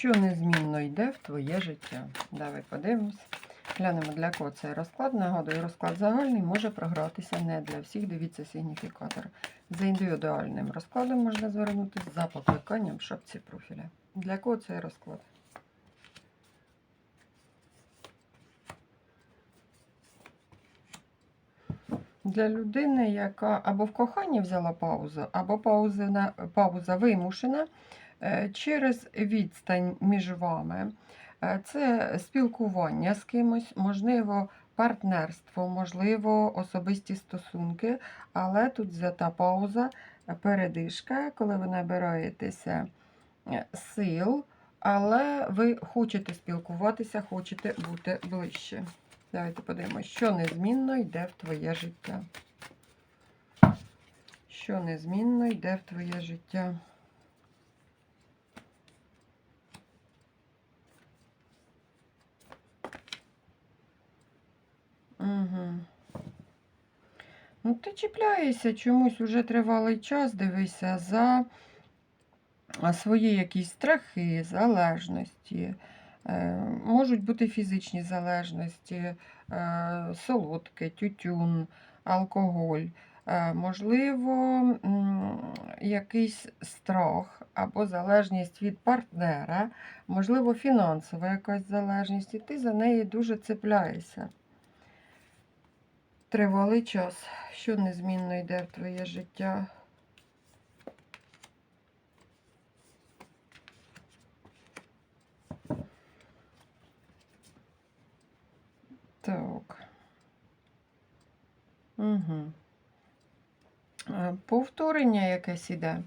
що незмінно йде в твоє життя. Давай подивимось. Глянемо, для кого цей розклад. Нагадую, розклад загальний може програтися не для всіх. Дивіться сигніфікатор. За індивідуальним розкладом можна звернутися за покликанням в шапці профіля. Для кого цей розклад? Для людини, яка або в коханні взяла паузу, або пауза, пауза вимушена через відстань між вами. Е, Це спілкування з кимось, можливо, партнерство, можливо, особисті стосунки, але тут взята пауза, е, передишка, коли ви набираєтеся е, сил, але ви хочете спілкуватися, хочете бути ближче. Давайте подивимося, що незмінно йде в твоє життя. Що незмінно йде в твоє життя. Ну, ти чіпляєшся чомусь уже тривалий час, дивися, за свої якісь страхи, залежності. Е, Можуть бути фізичні залежності, е, солодке, тютюн, алкоголь. Е, Можливо, якийсь страх або залежність від партнера, можливо, фінансова якась залежність, і ти за неї дуже цепляєшся. Тривалий час, що незмінно йде в твоє життя. Так. Повторення якесь іде.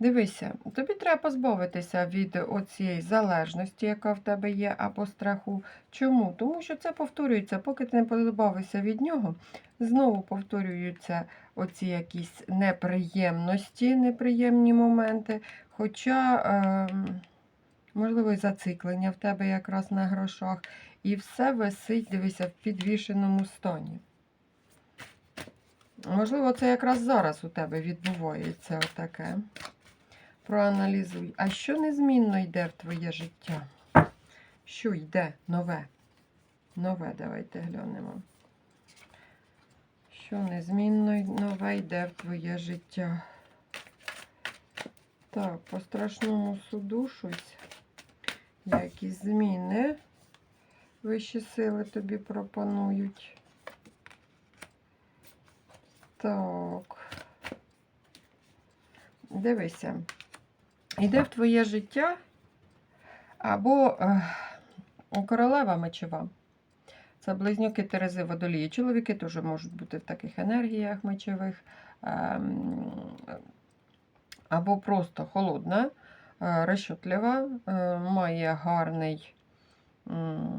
Дивися, тобі треба позбавитися від оцієї залежності, яка в тебе є, або страху. Чому? Тому що це повторюється, поки ти не позбавишся від нього, знову повторюються оці якісь неприємності, неприємні моменти. Хоча, е, можливо, і зациклення в тебе якраз на грошах. І все висить, дивися, в підвішеному стані. Можливо, це якраз зараз у тебе відбувається отаке. Проаналізуй. А що незмінно йде в твоє життя? Що йде нове? Нове, давайте глянемо. Що незмінно нове йде в твоє життя? Так, по страшному суду щось. Якісь зміни. Вищі сили тобі пропонують. Так. Дивися. Йде в твоє життя або е, королева мечова. Це близнюки Терези Водолії. Чоловіки теж можуть бути в таких енергіях мечових. Е, або просто холодна, е, розчутлива, е, має гарний. м,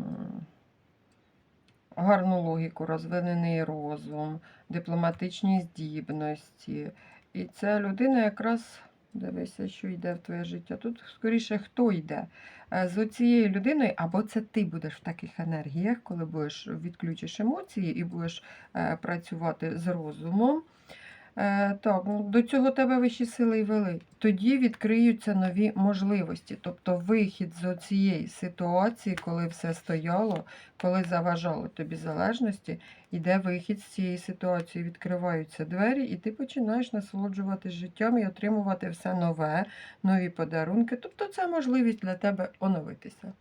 гарну логіку, розвинений розум, дипломатичні здібності. І ця людина якраз, дивися, що йде в твоє життя. Тут скоріше хто йде Е, з цією людиною, або це ти будеш в таких енергіях, коли будеш відключиш емоції і будеш е, працювати з розумом. Е, так, ну, до цього тебе вищі сили й вели. Тоді відкриються нові можливості. Тобто вихід з цієї ситуації, коли все стояло, коли заважало тобі залежності, іде вихід з цієї ситуації, відкриваються двері, і ти починаєш насолоджуватись життям і отримувати все нове, нові подарунки. Тобто це можливість для тебе оновитися.